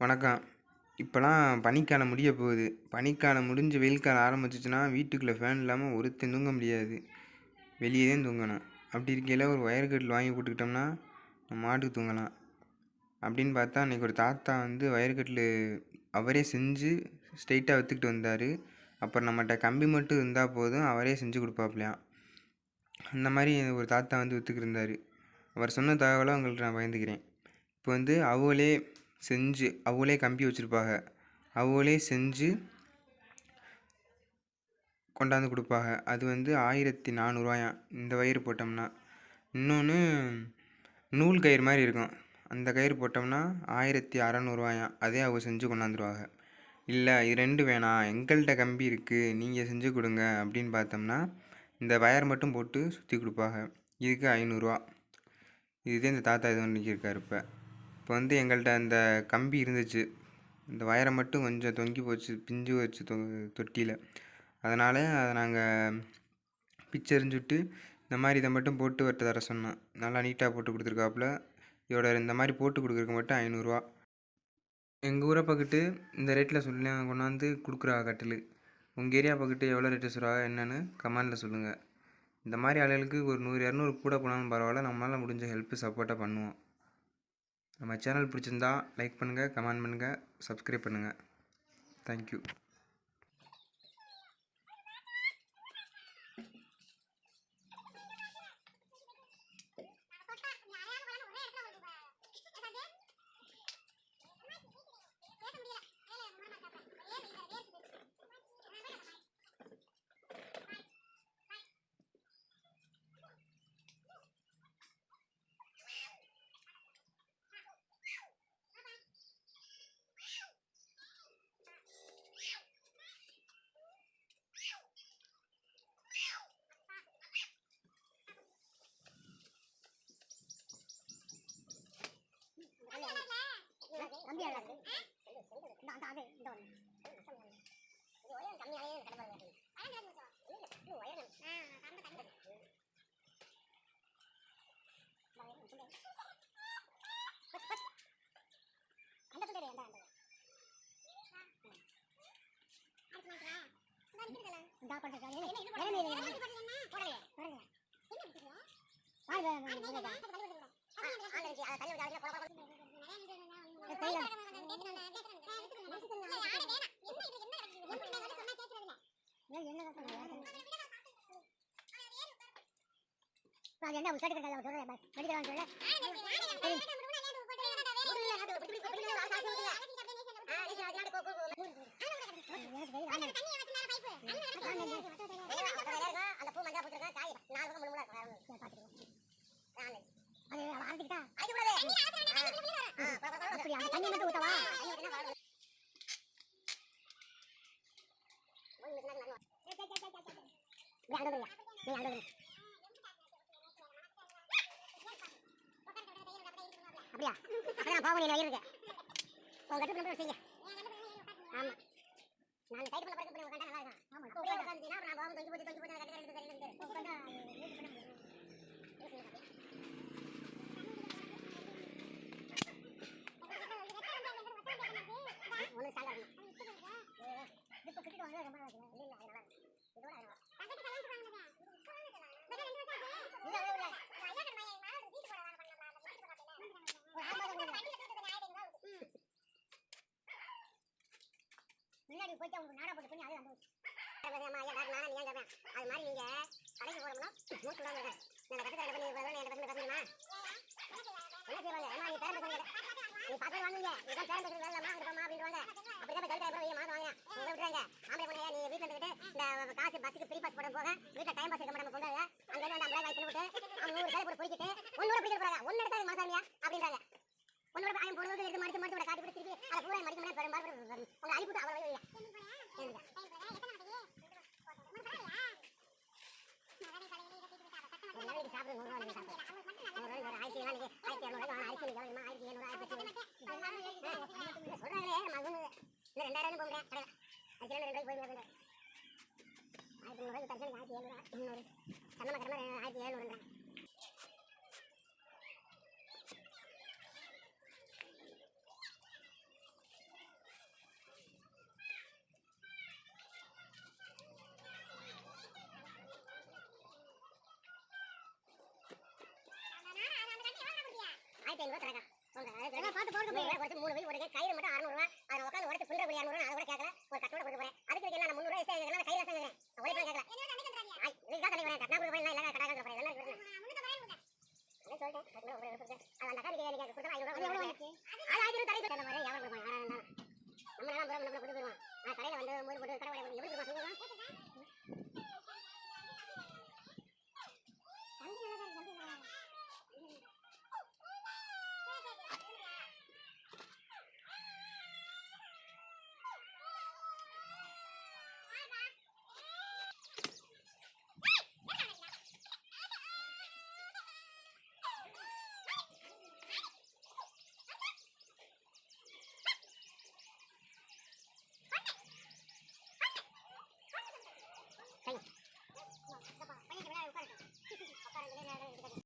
வணக்கம். இப்போலாம் பனிக்காலம் முடிய போகுது. பனிக்காலம் முடிஞ்சு வெயில் காலம் ஆரம்பிச்சிச்சுன்னா வீட்டுக்குள்ளே ஃபேன் இல்லாமல் ஒருத்தன் தூங்க முடியாது. வெளியே தான் தூங்கணும். அப்படி இருக்கையில் ஒரு ஒயர் கட்டில் வாங்கி போட்டுக்கிட்டோம்னா நம்ம மாட்டுக்கு தூங்கலாம். அப்படின்னு பார்த்தா அன்றைக்கி ஒரு தாத்தா வந்து ஒயர் கட்டில் அவரே செஞ்சு ஸ்ட்ரெயிட்டாக விற்றுக்கிட்டு வந்தார். அப்புறம் நம்மகிட்ட கம்பி மட்டும் இருந்தால் போதும் அவரே செஞ்சு கொடுப்பாப்லையாம் அந்த மாதிரி ஒரு தாத்தா வந்து விற்றுக்கிருந்தார் அவர் சொன்ன தகவலை உங்கள்கிட்ட நான் பயந்துக்கிறேன் இப்போ வந்து அவங்களே செஞ்சு அவங்களே கம்பி வச்சுருப்பாங்க அவங்களே செஞ்சு கொண்டாந்து கொடுப்பாங்க அது வந்து ஆயிரத்தி நானூறுவாயாம் இந்த வயிறு போட்டோம்னா. இன்னொன்று நூல் கயிறு மாதிரி இருக்கும். அந்த கயிறு போட்டோம்னா ஆயிரத்தி அறநூறுவாயாம் அதே அவங்க செஞ்சு கொண்டாந்துருவாங்க இல்லை இது ரெண்டு வேணாம் எங்கள்கிட்ட கம்பி இருக்குது நீங்கள் செஞ்சு கொடுங்க அப்படின்னு பார்த்தோம்னா இந்த வயர் மட்டும் போட்டு சுற்றி கொடுப்பாங்க இதுக்கு ஐநூறுரூவா இதுதான் இந்த தாத்தா இது ஒன்று இப்போ. இப்போ வந்து எங்கள்கிட்ட அந்த கம்பி இருந்துச்சு. இந்த வயரை மட்டும் கொஞ்சம் தொங்கி போச்சு பிஞ்சு வச்சு தொ தொட்டியில். அதனால் அதை நாங்கள் பிச்சரிஞ்சுட்டு இந்த மாதிரி இதை மட்டும் போட்டு வரட்டு தர சொன்னோம் நல்லா நீட்டாக போட்டு கொடுத்துருக்காப்புல. இதோட இந்த மாதிரி போட்டு கொடுக்குறக்கு மட்டும் ஐநூறுரூவா எங்கள் ஊரை பக்கத்து இந்த ரேட்டில் சொல்லி கொண்டாந்து கொடுக்குறா கட்டில். உங்கள் ஏரியா பக்கத்து எவ்வளோ ரேட்டு சொல்கிறா என்னென்னு கமெண்டில் சொல்லுங்கள் இந்த மாதிரி ஆளுகளுக்கு ஒரு நூறு இரநூறு கூட போனாலும் பரவாயில்ல. நம்மளால் முடிஞ்ச ஹெல்ப்பு சப்போர்ட்டாக பண்ணுவோம். நம்ம சேனல் பிடிச்சிருந்தா லைக் பண்ணுங்கள் கமெண்ட் பண்ணுங்கள் சப்ஸ்கிரைப் பண்ணுங்கள் தேங்க்யூ கம்மியாக இருக்கு இந்த அந்த அது இந்த ஒன்று இது ஒயர் கம்மியாகவே கிடப்பாங்க இது ஒயர் அந்த துண்டை அந்த அந்த இந்த பண்ணுறது என்ன என்ன போடலையே போடலையே அதை தள்ளி விட்டு அது என்ன உசாடி கடை சொல்றேன் மெடிக்கல் சொல்ல அந்த அப்படியா? அப்படியா பாவம் நீ இருக்கு. உங்க கட்டு நம்பர் ஆமா. நான் டைட் பண்ண படுத்து பண்ணி உட்காந்தா நல்லா இருக்கும் ஆமா உட்காந்து நான் பாவம் தொங்கி போட்டு தொங்கி போட்டு கட்டு கட்டு கட்டு உட்காந்தா ஒன்று ஸ்டாண்டா இருக்கும் இப்போ கிட்ட வந்து ரொம்ப நல்லா இருக்கு இல்லை நல்லா இருக்கு இதோட நல்லா முன்னாடி போயிட்டு அவங்க நாடா போட்டு பண்ணி அது மாதிரி நீங்க கடைக்கு போனோம்னா மூச்சு விடாம நான் பண்ணி என்ன என்ன செய்வாங்க? நீ பேரண்ட் சொன்னீங்க நீ பார்த்து வாங்குங்க இதான் பேரண்ட் வேலை அம்மா அப்படின்வாங்க அப்படிதான் அப்புறம் மாதம் வாங்க உங்களை விட்டுறாங்க ஆம்பளை பொண்ணையா நீ வீட்டில் இருந்துக்கிட்டு இந்த காசு பஸ்ஸுக்கு ஃப்ரீ பாஸ் போட போக வீட்டில் டைம் பாஸ் இருக்க மாட்டாங்க பொண்ணு அங்கே வந்து ஐம்பது வாங்கி விட்டு அவங்க நூறு கலை போட்டு பிடிக்கிட்டு ஒன்னோட பிடிக்க போறாங்க. ஒன்னு எடுத்தாங்க மாசாமியா அப்படின்றாங்க. ஒன்னோட ஆயம் போடுறது எடுத்து மடிச்சு மடிச்சு காட்டி விட்டு அதை பூரா மடிக்க முடியாது. பெரும்பாலும் உங்களை அனுப்பிவிட்டு அவரை சாப்பிடுங்க. நூறு ரூபாய் சாப்பிடுங்க நூறு ரூபாய் ஆயிரத்தி நாளைக்கு ஆயிரத்தி இரநூறு அரிசி எவ்வளோ ஆயிரத்தி எழுநூறு ஆயிரத்தி ஐநூறு ரெண்டாயிரம் போக முடியாது கடையில் ரெண்டு ரூபாய்க்கு போய் ஆயிரத்தி தரிசனம் ஆயிரத்தி எழுநூறு முந்நூறு ஆயிரத்தி பாத்து போட்டு போய் மட்டும் அறுநூறுவா அதை உட்காந்து உடச்சு புண்டை போய் அறுநூறுவா ஒரு கட்டோட கொடுக்க நான் முந்நூறுவா சேர்க்கிறேன் எல்லாம் சொல்லிட்டேன். அது அந்த அக்கா